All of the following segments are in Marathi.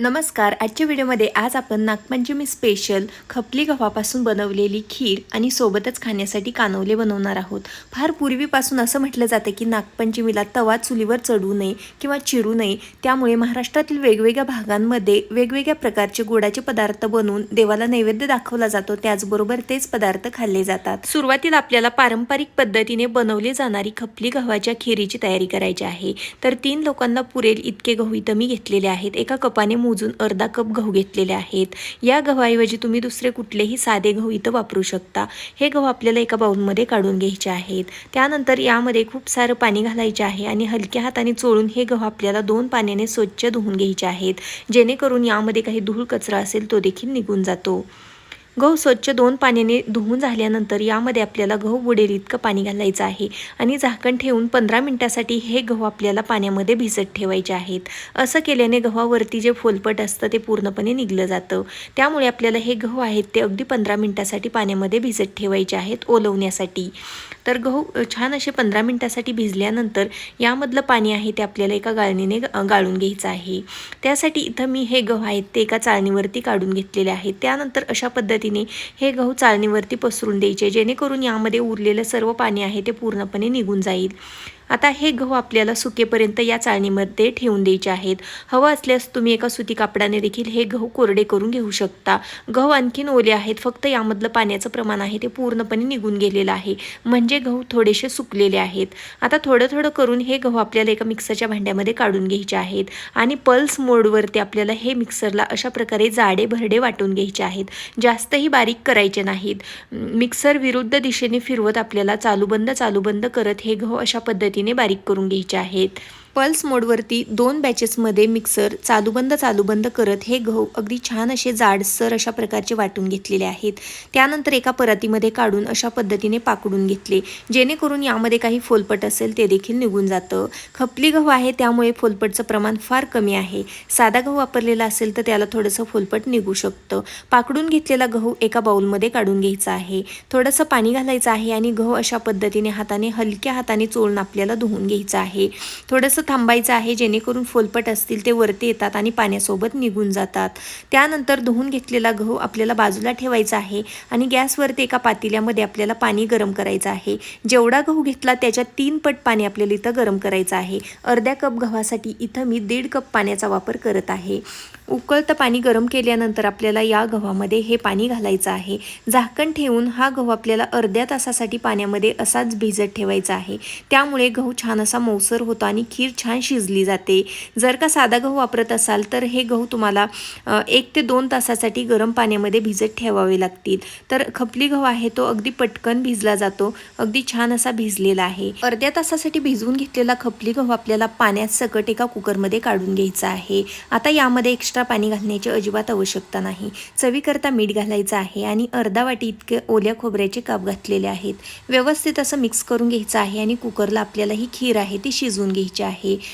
नमस्कार आजच्या व्हिडिओमध्ये आज आपण नागपंचमी स्पेशल खपली गव्हापासून बनवलेली खीर आणि सोबतच खाण्यासाठी कानवले बनवणार आहोत. फार पूर्वीपासून असं म्हटलं जातं की नागपंचमीला तवा चुलीवर चढू नये किंवा चिरू नये. त्यामुळे महाराष्ट्रातील वेगवेगळ्या भागांमध्ये वेगवेगळ्या प्रकारचे गोडाचे पदार्थ बनवून देवाला नैवेद्य दाखवला जातो. त्याचबरोबर तेच पदार्थ खाल्ले जातात. सुरुवातीला आपल्याला पारंपरिक पद्धतीने बनवली जाणारी खपली गव्हाच्या खिरीची तयारी करायची आहे. तर तीन लोकांना पुरेल इतके गहू इथं मी घेतलेले आहेत. एका कपाने मोजून अर्धा कप गहू घेतलेले आहेत. या गव्हाऐवजी तुम्ही दुसरे कुठलेही साधे गहू इथं वापरू शकता. हे गहू आपल्याला एका बाऊलमध्ये काढून घ्यायचे आहेत. त्यानंतर यामध्ये खूप सारं पाणी घालायचे आहे आणि हलक्या हाताने चोळून हे गहू आपल्याला दोन पाण्याने स्वच्छ धुवून घ्यायचे आहेत. जेणेकरून यामध्ये काही धूळ कचरा असेल तो देखील निघून जातो. गहू स्वच्छ दोन पाण्याने धुवून झाल्यानंतर यामध्ये आपल्याला गहू बुडेल इतकं पाणी घालायचं आहे. आणि झाकण ठेवून पंधरा मिनटासाठी हे गहू आपल्याला पाण्यामध्ये भिजत ठेवायचे आहेत. असं केल्याने गव्हावरती जे फोलपट असतं ते पूर्णपणे निघलं जातं. त्यामुळे आपल्याला हे गहू आहेत ते अगदी पंधरा मिनटासाठी पाण्यामध्ये भिजत ठेवायचे आहेत ओलवण्यासाठी. तर गहू छान असे पंधरा मिनटासाठी भिजल्यानंतर यामधलं पाणी आहे ते आपल्याला एका गाळणीने ग- गाळून घ्यायचं आहे. त्यासाठी इथं मी हे गहू आहेत ते एका चाळणीवरती काढून घेतलेले आहेत. त्यानंतर अशा पद्धतीने हे गहू चाळणीवरती पसरून द्यायचे जेणेकरून यामध्ये उरलेलं सर्व पाणी आहे ते पूर्णपणे निघून जाईल. आता हे गहू आपल्याला सुकेपर्यंत या चाळणीमध्ये ठेवून द्यायचे आहेत. हवं असल्यास तुम्ही एका सुती कापडाने देखील हे गहू कोरडे करून घेऊ शकता. गहू आणखीन ओले आहेत. फक्त यामधलं पाण्याचं प्रमाण आहे ते पूर्णपणे निघून गेलेलं आहे. म्हणजे गहू थोडेसे सुकलेले आहेत. आता थोडं थोडं करून हे गहू आपल्याला एका मिक्सरच्या भांड्यामध्ये काढून घ्यायचे आहेत आणि पल्स मोडवरती आपल्याला हे मिक्सरला अशा प्रकारे जाडे भरडे वाटून घ्यायचे आहेत. जास्तही बारीक करायचे नाहीत. मिक्सर विरुद्ध दिशेने फिरवत आपल्याला चालूबंद चालूबंद करत हे गहू अशा पद्धतीने बारीक करून घ्यायचे आहेत. पल्स मोडवरती दोन बॅचेसमध्ये मिक्सर चालूबंद चालूबंद करत हे गहू अगदी छान असे जाडसर अशा प्रकारचे वाटून घेतलेले आहेत. त्यानंतर एका परातीमध्ये काढून अशा पद्धतीने पाकडून घेतले. जेणेकरून यामध्ये काही फोलपट असेल ते देखील निघून जातं. खपली गहू आहे त्यामुळे फोलपटचं प्रमाण फार कमी आहे. साधा गहू वापरलेला असेल तर त्याला थोडंसं फोलपट निघू शकतं. पाकडून घेतलेला गहू एका बाउलमध्ये काढून घ्यायचा आहे. थोडंसं पाणी घालायचं आहे आणि गहू अशा पद्धतीने हाताने हलक्या हाताने चोळून आपल्याला धुवून घ्यायचं आहे. थोडंसं थांबायचं आहे जेणेकरून फोलपट असतील ते वरती येतात आणि पाण्यासोबत निघून जातात. त्यानंतर धुवून घेतलेला गहू आपल्याला बाजूला ठेवायचा आहे आणि गॅसवरती एका पातेल्यामध्ये आपल्याला पाणी गरम करायचं आहे. जेवढा गहू घेतला त्याच्या तीन पट पाणी आपल्याला इथं गरम करायचं आहे. अर्ध्या कप गव्हासाठी इथं मी दीड कप पाण्याचा वापर करत आहे. उकळतं पाणी गरम केल्यानंतर आपल्याला या गव्हामध्ये हे पाणी घालायचं आहे. झाकण ठेवून हा गहू आपल्याला अर्ध्या तासासाठी पाण्यामध्ये असाच भिजत ठेवायचा आहे. त्यामुळे गहू छान असा मौसर होतो आणि खीर छान शिजली जाते. जर का साधा गहू वापरत असाल तर हे गहू तुम्हाला एक ते दोन तासासाठी गरम पाण्यामध्ये भिजत ठेवावे लागतील. तर खपली गहू आहे तो अगदी पटकन भिजला जातो. अगदी छान असा भिजलेला आहे. अर्ध्या तासासाठी भिजवून घेतलेला खपली गहू आपल्याला पाण्यात सकट एका कुकरमध्ये काढून घ्यायचा आहे. आता यामध्ये एक्स्ट्रा पाणी घालण्याची अजिबात आवश्यकता नाही. चवीकरता मीठ घालायचं आहे आणि अर्धा वाटी इतके ओल्या खोबऱ्याचे काप घातलेले आहेत. व्यवस्थित असं मिक्स करून घ्यायचं आहे आणि कुकरला आपल्याला ही खीर आहे ती शिजवून घ्यायची आहे. He.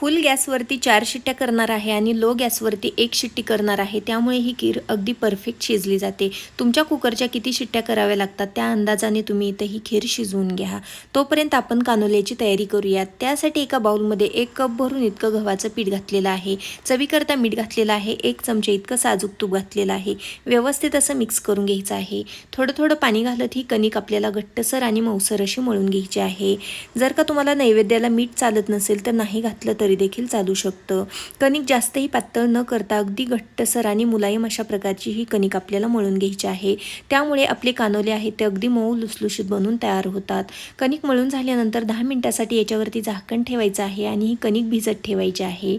फुल गॅसवरती चार शिट्ट्या करणार आहे आणि लो गॅसवरती एक शिट्टी करणार आहे. त्यामुळे ही खीर अगदी परफेक्ट शिजली जाते. तुमच्या कुकरच्या किती शिट्ट्या कराव्या लागतात त्या अंदाजाने तुम्ही इथं ही खीर शिजवून घ्या. तोपर्यंत आपण कानोल्याची तयारी करूयात. त्यासाठी एका बाउलमध्ये एक कप भरून इतकं गव्हाचं पीठ घातलेलं आहे. चवीकरता मीठ घातलेलं आहे. एक चमचे इतकं साजूक तूप घातलेलं आहे. व्यवस्थित असं मिक्स करून घ्यायचं आहे. थोडं थोडं पाणी घालत ही कणिक आपल्याला घट्टसर आणि मऊसर अशी मळून घ्यायची आहे. जर का तुम्हाला नैवेद्याला मीठ चालत नसेल तर नाही घातलं तर देखील चालू शकतं. कणिक जास्तही पातळ न करता अगदी घट्टसर आणि मुलायम अशा प्रकारची ही कणिक आपल्याला मळून घ्यायची आहे. त्यामुळे आपले कानोले आहेत ते अगदी मऊ लुसलुशीत बनून तयार होतात. कणिक मळून झाल्यानंतर दहा मिनिटासाठी याच्यावरती झाकण ठेवायचं आहे आणि ही कणिक भिजत ठेवायची आहे.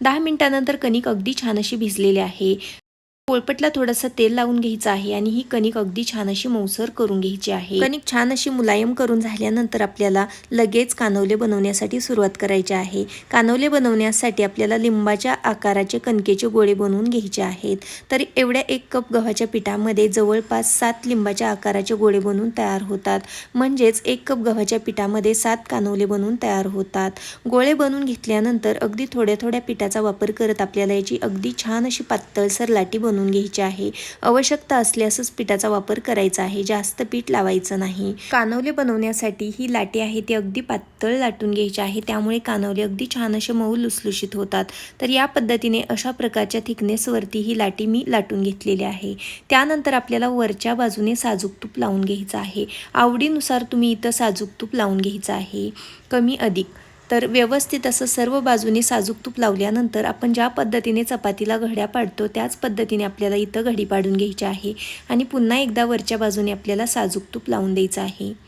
दहा मिनिटानंतर कणिक अगदी छान अशी भिजलेली आहे. पोळपटला थोडंसं तेल लावून घ्यायचं आहे आणि ही कणिक अगदी छान अशी मऊसर करून घ्यायची आहे. कणिक छान अशी मुलायम करून झाल्यानंतर आपल्याला लगेच कानवले बनवण्यासाठी सुरुवात करायची आहे. कानवले बनवण्यासाठी आपल्याला लिंबाच्या आकाराचे कणकेचे गोळे बनवून घ्यायचे आहेत. तर एवढ्या एक कप गव्हाच्या पिठामध्ये जवळपास सात लिंबाच्या आकाराचे गोळे बनवून तयार होतात. म्हणजेच एक कप गव्हाच्या पिठामध्ये सात कानवले बनवून तयार होतात. गोळे बनवून घेतल्यानंतर अगदी थोड्या थोड्या पिठाचा वापर करत आपल्याला याची अगदी छान अशी पातळसर लाटी बनवून बनवून घ्यायचे आहे. आवश्यकता असल्यासच पिठाचा वापर करायचा आहे. जास्त पीठ लावायचं नाही. कानवले बनवण्यासाठी ही लाटे आहे ती अगदी पातळ लाटून घ्यायची आहे. त्यामुळे कानवले अगदी छान असे मऊ लुसलुशीत होतात. तर या पद्धतीने अशा प्रकारच्या थिकनेसवरती ही लाटी मी लाटून घेतलेली आहे. त्यानंतर आपल्याला वरच्या बाजूने साजूक तूप लावून घ्यायचं आहे. आवडीनुसार तुम्ही इथं साजूक तूप लावून घ्यायचं आहे. कमी अधिक. तर व्यवस्थित असं सर्व बाजूने साजूक तूप लावल्यानंतर आपण ज्या पद्धतीने चपातीला घड्या पाडतो त्याच पद्धतीने आपल्याला इथं घडी पाडून घ्यायची आहे. आणि पुन्हा एकदा वरच्या बाजूने आपल्याला साजूक तूप लावून द्यायचं आहे.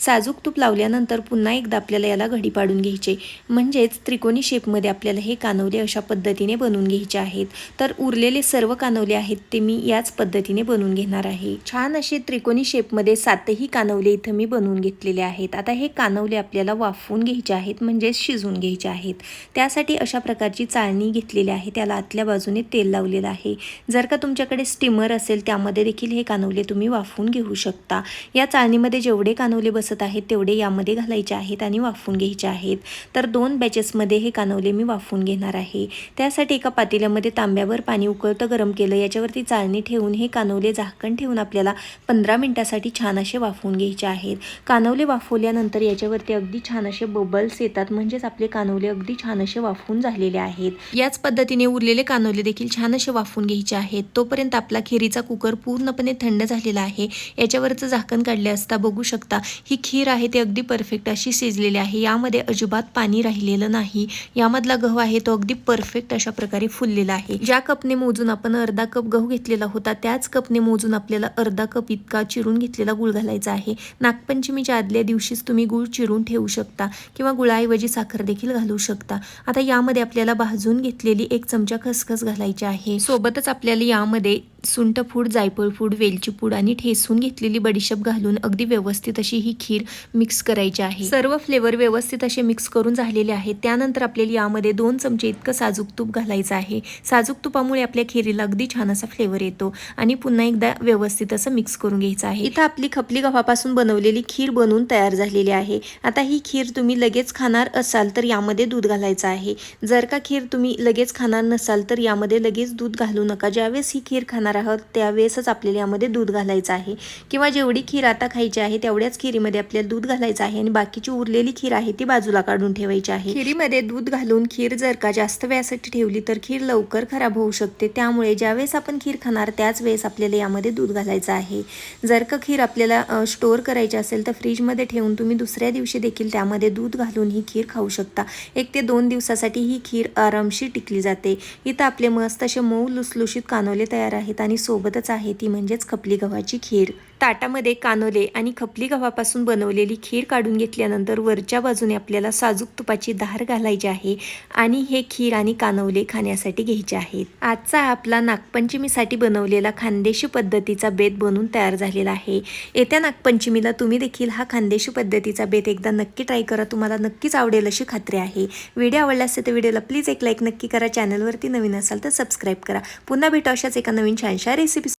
साजूक तूप लावल्यानंतर पुन्हा एकदा आपल्याला याला घडी पाडून घ्यायचे. म्हणजेच त्रिकोणी शेपमध्ये आपल्याला हे कानवले अशा पद्धतीने बनवून घ्यायचे आहेत. तर उरलेले सर्व कानवले आहेत ते मी याच पद्धतीने बनवून घेणार आहे. छान असे त्रिकोणी शेपमध्ये सातही कानवले इथं मी बनवून घेतलेले आहेत. आता हे कानवले आपल्याला वाफवून घ्यायचे आहेत म्हणजेच शिजवून घ्यायचे आहेत. त्यासाठी अशा प्रकारची चाळणी घेतलेली आहे. त्याला आतल्या बाजूने तेल लावलेलं आहे. जर का तुमच्याकडे स्टीमर असेल त्यामध्ये देखील हे कानवले तुम्ही वाफवून घेऊ शकता. या चाळणीमध्ये जेवढे कानवले बस बसत आहेत तेवढे यामध्ये घालायचे आहेत आणि वाफवून घ्यायचे आहेत. तर दोन बॅचेसमध्ये हे कानवले मी वाफवून घेणार आहे. त्यासाठी एका पातेल्यामध्ये तांब्यावर पाणी उकळतं गरम केलं याच्यावरती चाळणी ठेवून हे कानवले झाकण ठेवून आपल्याला पंधरा मिनटासाठी छान असे वाफवून घ्यायचे आहेत. कानवले वाफवल्यानंतर याच्यावरती अगदी छान असे बबल्स येतात म्हणजेच आपले कानवले अगदी छान असे वाफवून झालेले आहेत. याच पद्धतीने उरलेले कानवले देखील छान असे वाफवून घ्यायचे आहेत. तोपर्यंत आपला खिरीचा कुकर पूर्णपणे थंड झालेला आहे. याच्यावरचं झाकण काढले असता बघू शकता ही खीर आहे ती अगदी परफेक्ट अशी शिजलेली आहे. यामध्ये अजिबात पाणी राहिलेलं नाही. यामधला गहू आहे तो अगदी परफेक्ट अशा प्रकारे फुललेला आहे. ज्या कपने मोजून आपण अर्धा कप गहू घेतलेला होता त्याच कपने मोजून आपल्याला अर्धा कप इतका चिरून घेतलेला गुळ घालायचा आहे. नागपंचमीच्या आदल्या दिवशीच तुम्ही गुळ चिरून ठेवू शकता किंवा गुळाऐवजी साखर देखील घालू शकता. आता यामध्ये आपल्याला भाजून घेतलेली एक चमचा खसखस घालायची आहे. सोबतच आपल्याला यामध्ये सुंठ फूड जायफळ फूड वेलची पूड आणि ठेसून घेतलेली बडीशेप घालून अगदी व्यवस्थित अशी ही खीर मिक्स करायची आहे. सर्व फ्लेवर व्यवस्थित असे मिक्स करून झालेले आहेत. त्यानंतर आपल्याला यामध्ये दोन चमचे इतकं साजूक तूप घालायचं आहे. साजूक तुपामुळे आपल्या खिरीला अगदी छान असा फ्लेवर येतो आणि पुन्हा एकदा व्यवस्थित असं मिक्स करून घ्यायचं आहे. इथं आपली खपली गव्हापासून बनवलेली खीर बनवून तयार झालेली आहे. आता ही खीर तुम्ही लगेच खाणार असाल तर यामध्ये दूध घालायचं आहे. जर का खीर तुम्ही लगेच खाणार नसाल तर यामध्ये लगेच दूध घालू नका. ज्यावेळेस ही खीर खाणार आहात त्यावेळेसच आपल्याला यामध्ये दूध घालायचं आहे. किंवा जेवढी खीर आता खायची आहे तेवढ्याच खिरीमध्ये आपल्याला दूध घालायचं आहे आणि बाकीची उरलेली खीर आहे ती बाजूला काढून ठेवायची आहे. खिरीमध्ये दूध घालून खीर जर का जास्त वेळासाठी ठेवली तर खीर लवकर खराब होऊ शकते. त्यामुळे ज्यावेळेस आपण खीर खाणार त्याच वेळेस आपल्याला यामध्ये दूध घालायचं आहे. जर का खीर आपल्याला स्टोअर करायची असेल तर फ्रीजमध्ये ठेवून तुम्ही दुसऱ्या दिवशी देखील त्यामध्ये दूध घालून ही खीर खाऊ शकता. एक ते दोन दिवसासाठी ही खीर आरामशी टिकली जाते. इथं आपले मस्त असे मऊ लुसलुशीत कानोले तयार आहेत. आहेत आणि सोबतच आहे ती म्हणजेच खपली गव्हाची खीर. ताटामध्ये कानोले आणि खपली गव्हापासून बनवलेली खीर काढून घेतल्यानंतर वरच्या बाजूने आपल्याला साजूक तुपाची धार घालायची आहे आणि हे खीर आणि कानवले खाण्यासाठी घ्यायचे आहेत. आजचा आपला नागपंचमीसाठी बनवलेला खानदेशी पद्धतीचा बेत बनून तयार झालेला आहे. येत्या नागपंचमीला तुम्ही देखील हा खानदेशी पद्धतीचा बेत एकदा नक्की ट्राय करा. तुम्हाला नक्कीच आवडेल अशी खात्री आहे. व्हिडिओ आवडला असेल तर व्हिडिओला प्लीज एक लाईक नक्की करा. चॅनलवरती नवीन असाल तर सबस्क्राईब करा. पुन्हा भेटू अशाच एका नवीन छानशा रेसिपी